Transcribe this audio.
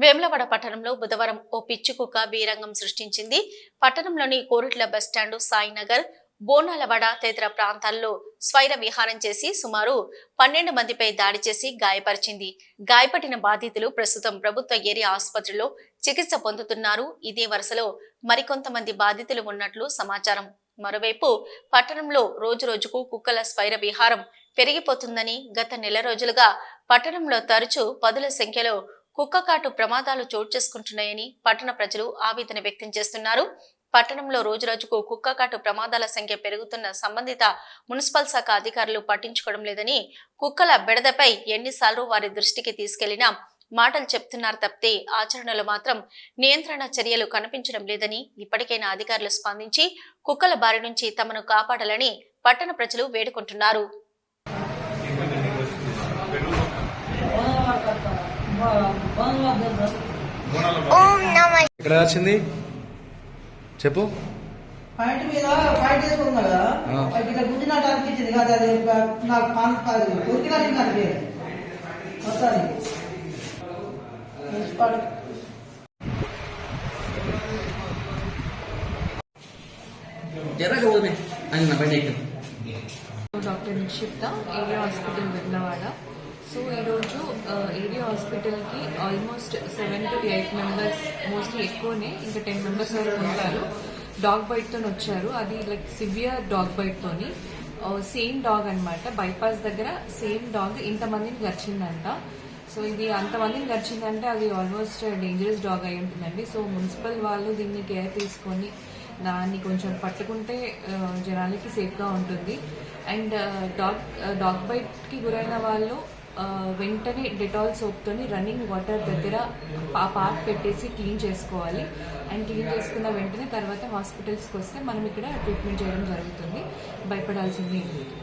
వేములవాడ పట్టణంలో బుధవారం ఓ పిచ్చి కుక్క వీరంగం సృష్టించింది. పట్టణంలోని కోరుట్ల బస్టాండు సాయినగర్ బోనాలవాడ తదితర ప్రాంతాల్లో స్వైర విహారం చేసి సుమారు పన్నెండు మందిపై దాడి చేసి గాయపరిచింది. గాయపడిన బాధితులు ప్రస్తుతం ప్రభుత్వ ఏరియా ఆసుపత్రిలో చికిత్స పొందుతున్నారు. ఇదే వరుసలో మరికొంతమంది బాధితులు ఉన్నట్లు సమాచారం. మరోవైపు పట్టణంలో రోజు రోజుకు కుక్కల స్వైర విహారం పెరిగిపోతుందని గత నెల రోజులుగా పట్టణంలో తరచూ పదుల సంఖ్యలో కుక్కకాటు ప్రమాదాలు చోటు చేసుకుంటున్నాయని పట్టణ ప్రజలు ఆవేదన వ్యక్తం చేస్తున్నారు. పట్టణంలో రోజురోజుకు కుక్కకాటు ప్రమాదాల సంఖ్య పెరుగుతున్న సంబంధిత మున్సిపల్ శాఖ అధికారులు పట్టించుకోవడం లేదని కుక్కల బెడదపై ఎన్నిసార్లు వారి దృష్టికి తీసుకెళ్ళినా మాటలు చెప్తున్నారు తప్పితే ఆచరణలో మాత్రం నియంత్రణ చర్యలు కనిపించడం లేదని ఇప్పటికైనా అధికారులు స్పందించి కుక్కల బారి నుంచి తమను కాపాడాలని పట్టణ ప్రజలు వేడుకుంటున్నారు. ఎక్కడ వచ్చింది చెప్పు. పాయింట్ మీద పాయింట్ వేసుకుంది కదా ఇట్లా గుంజినట్టు అనిపించింది కదా అది నాకు పాన్ ఉరికినట్టు అనిపించదు ఎక్కడ doctor Nikshipta area hospital Vennavada so ఈరోజు ఏడీ హాస్పిటల్కి almost seven to eight members mostly ఎక్కువనే ఇంకా టెన్ మెంబర్స్ వరకు ఉంటారు. డాగ్ బైట్తో వచ్చారు. అది లైక్ సివియర్ డాగ్ బైట్తోని సేమ్ డాగ్ అన్నమాట. బైపాస్ దగ్గర సేమ్ డాగ్ ఇంతమందిని గడిచిందంట. సో ఇది అంతమందిని గడిచిందంటే అది ఆల్మోస్ట్ డేంజరస్ డాగ్ అయి ఉంటుందండి. సో మున్సిపల్ వాళ్ళు దీన్ని కేర్ తీసుకొని దాన్ని కొంచెం పట్టుకుంటే జనాలకి సేఫ్గా ఉంటుంది. అండ్ డాగ్ డాగ్ బైట్కి గురైన వాళ్ళు వెంటనే డెటాల్ సోప్తోని రన్నింగ్ వాటర్ దగ్గర ఆ పార్క్ పెట్టేసి క్లీన్ చేసుకోవాలి. అండ్ క్లీన్ చేసుకున్న వెంటనే తర్వాత హాస్పిటల్స్కి వస్తే మనం ఇక్కడ ట్రీట్మెంట్ చేయడం జరుగుతుంది. భయపడాల్సింది ఏం లేదు.